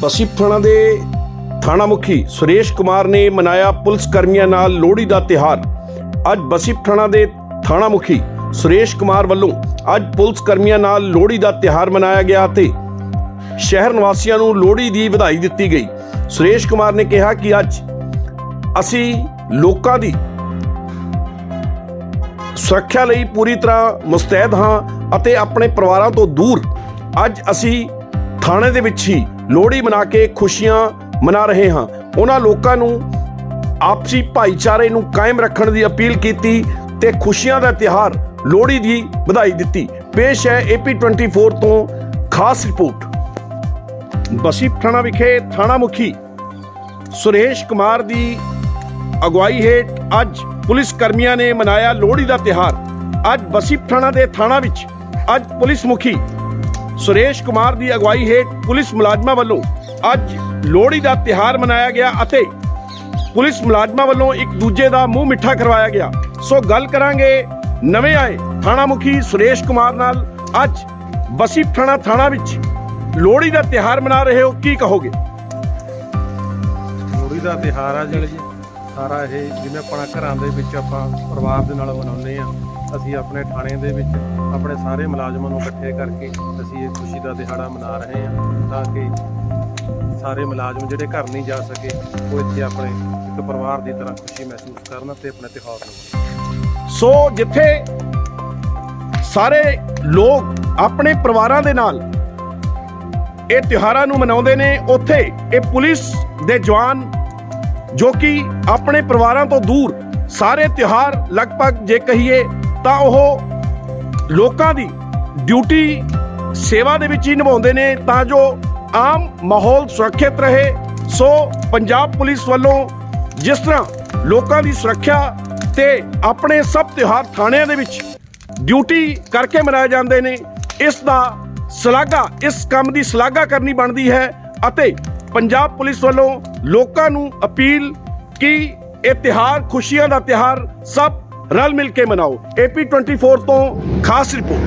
ਬਸੀ ਥਾਣਾ ਦੇ ਥਾਣਾ ਮੁਖੀ ਸੁਰੇਸ਼ ਕੁਮਾਰ ਨੇ ਮਨਾਇਆ ਪੁਲਿਸ ਕਰਮੀਆਂ ਨਾਲ ਲੋਹੜੀ ਦਾ ਤਿਹਾਰ ਅੱਜ ਬਸੀ ਥਾਣਾ ਦੇ ਥਾਣਾ ਮੁਖੀ ਸੁਰੇਸ਼ ਕੁਮਾਰ ਵੱਲੋਂ ਅੱਜ ਪੁਲਿਸ ਕਰਮੀਆਂ ਨਾਲ ਲੋਹੜੀ ਦਾ ਤਿਹਾਰ ਮਨਾਇਆ ਗਿਆ ਤੇ ਸ਼ਹਿਰ ਨਿਵਾਸੀਆਂ ਨੂੰ ਲੋਹੜੀ ਦੀ ਵਧਾਈ ਦਿੱਤੀ ਗਈ। ਸੁਰੇਸ਼ ਕੁਮਾਰ ਨੇ ਕਿਹਾ ਕਿ ਅੱਜ ਅਸੀਂ ਲੋਕਾਂ ਦੀ ਸੁਰੱਖਿਆ ਲਈ ਪੂਰੀ ਤਰ੍ਹਾਂ ਮੁਸਤੈਦ ਹਾਂ ਅਤੇ ਆਪਣੇ ਪਰਿਵਾਰਾਂ ਤੋਂ ਦੂਰ। ਅੱਜ ਅਸੀਂ ਥਾਣੇ ਦੇ ਵਿੱਚ ਹੀ ਲੋਹੜੀ ਮਨਾ ਕੇ ਖੁਸ਼ੀਆਂ ਮਨਾ ਰਹੇ ਹਾਂ। ਉਹਨਾਂ ਲੋਕਾਂ ਨੂੰ ਆਪਸੀ ਭਾਈਚਾਰੇ ਨੂੰ ਕਾਇਮ ਰੱਖਣ ਦੀ ਅਪੀਲ ਕੀਤੀ ਤੇ ਖੁਸ਼ੀਆਂ ਦਾ ਤਿਹਾਰ ਲੋਹੜੀ ਦੀ ਵਧਾਈ ਦਿੱਤੀ। ਪੇਸ਼ ਹੈ ਏਪੀ 24 ਤੋਂ ਖਾਸ ਰਿਪੋਰਟ। ਬਸੀ ਥਾਣਾ ਵਿਖੇ ਥਾਣਾ ਮੁਖੀ ਸੁਰੇਸ਼ ਕੁਮਾਰ ਦੀ ਅਗਵਾਈ ਹੇਠ ਅੱਜ ਪੁਲਿਸ ਕਰਮੀਆਂ ਨੇ ਮਨਾਇਆ ਲੋਹੜੀ ਦਾ ਤਿਹਾਰ ਅੱਜ ਬਸੀ ਥਾਣਾ ਦੇ ਥਾਣਾ ਵਿੱਚ ਅੱਜ ਪੁਲਿਸ ਮੁਖੀ ਸੁਰੇਸ਼ ਕੁਮਾਰ ਦੀ ਅਗਵਾਈ ਹੇਠ ਪੁਲਿਸ ਮੁਲਾਜ਼ਮਾਂ ਵੱਲੋਂ ਅੱਜ ਲੋਹੜੀ ਦਾ ਤਿਹਾਰ ਮਨਾਇਆ ਗਿਆ ਅਤੇ ਪੁਲਿਸ ਮੁਲਾਜ਼ਮਾਂ ਵੱਲੋਂ ਇੱਕ ਦੂਜੇ ਦਾ ਮੂੰਹ ਮਿੱਠਾ ਕਰਵਾਇਆ ਗਿਆ। ਸੋ ਗੱਲ ਕਰਾਂਗੇ ਨਵੇਂ ਆਏ ਥਾਣਾ ਮੁਖੀ ਸੁਰੇਸ਼ ਕੁਮਾਰ ਨਾਲ। ਅੱਜ ਬਸੀ ਥਾਣਾ ਥਾਣਾ ਵਿੱਚ ਲੋਹੜੀ ਦਾ ਤਿਹਾਰ ਮਨਾ ਰਹੇ ਹੋ, ਕੀ ਕਹੋਗੇ? ਲੋਹੜੀ ਦਾ ਤਿਉਹਾਰ ਆ ਜੀ। ਸਾਰਾ ਇਹ ਜਿਵੇਂ ਆਪਣਾ ਘਰਾਂ ਦੇ ਵਿੱਚ ਆਪਾਂ ਪਰਿਵਾਰ ਦੇ ਨਾਲ ਮਨਾਉਂਦੇ ਆ ਅਸੀਂ ਆਪਣੇ ਥਾਣੇ ਦੇ ਵਿੱਚ ਆਪਣੇ ਸਾਰੇ ਮੁਲਾਜ਼ਮਾਂ ਨੂੰ ਇਕੱਠੇ ਕਰਕੇ ਅਸੀਂ ਇਹ ਖੁਸ਼ੀ ਦਾ ਦਿਹਾੜਾ ਮਨਾ ਰਹੇ ਆ ਤਾਂ ਕਿ ਸਾਰੇ ਮੁਲਾਜ਼ਮ ਜਿਹੜੇ ਘਰ ਨਹੀਂ ਜਾ ਸਕੇ, ਉਹ ਇੱਥੇ ਆਪਣੇ ਇੱਕ ਪਰਿਵਾਰ ਦੀ ਤਰ੍ਹਾਂ ਖੁਸ਼ੀ ਮਹਿਸੂਸ ਕਰਨ ਤੇ ਆਪਣੇ ਤਿਉਹਾਰ ਨੂੰ ਸੋ ਜਿੱਥੇ ਸਾਰੇ ਲੋਕ ਆਪਣੇ ਪਰਿਵਾਰਾਂ ਦੇ ਨਾਲ ਇਹ ਤਿਉਹਾਰਾਂ ਨੂੰ ਮਨਾਉਂਦੇ ਨੇ, ਉੱਥੇ ਇਹ ਪੁਲਿਸ ਦੇ ਜਵਾਨ ਜੋ ਕਿ ਆਪਣੇ ਪਰਿਵਾਰਾਂ ਤੋਂ ਦੂਰ ਸਾਰੇ ਤਿਉਹਾਰ ਲਗਭਗ ਜੇ ਕਹੀਏ ਤਾਂ ਉਹ ਲੋਕਾਂ ਦੀ ਡਿਊਟੀ ਸੇਵਾ ਦੇ ਵਿੱਚ ਹੀ ਨਿਭਾਉਂਦੇ ਨੇ, ਤਾਂ ਜੋ ਆਮ ਮਾਹੌਲ ਸੁਰੱਖਿਅਤ ਰਹੇ। ਸੋ ਪੰਜਾਬ ਪੁਲਿਸ ਵੱਲੋਂ ਜਿਸ ਤਰ੍ਹਾਂ ਲੋਕਾਂ ਦੀ ਸੁਰੱਖਿਆ ਤੇ ਆਪਣੇ ਸਭ ਤਿਉਹਾਰ ਥਾਣਿਆਂ ਦੇ ਵਿੱਚ ਡਿਊਟੀ ਕਰਕੇ ਮਨਾਏ ਜਾਂਦੇ ਨੇ, ਇਸ ਦਾ ਸ਼ਲਾਘਾ, ਇਸ ਕੰਮ ਦੀ ਸ਼ਲਾਘਾ ਕਰਨੀ ਬਣਦੀ ਹੈ ਅਤੇ ਪੰਜਾਬ ਪੁਲਿਸ ਵੱਲੋਂ ਲੋਕਾਂ ਨੂੰ ਅਪੀਲ ਕਿ ਇਹ ਤਿਹਾਰ ਖੁਸ਼ੀਆਂ ਦਾ ਤਿਹਾਰ ਸਭ ਰਲ ਮਿਲ ਕੇ ਮਨਾਓ। ਏਪੀ 24 ਤੋਂ ਖਾਸ ਰਿਪੋਰਟ।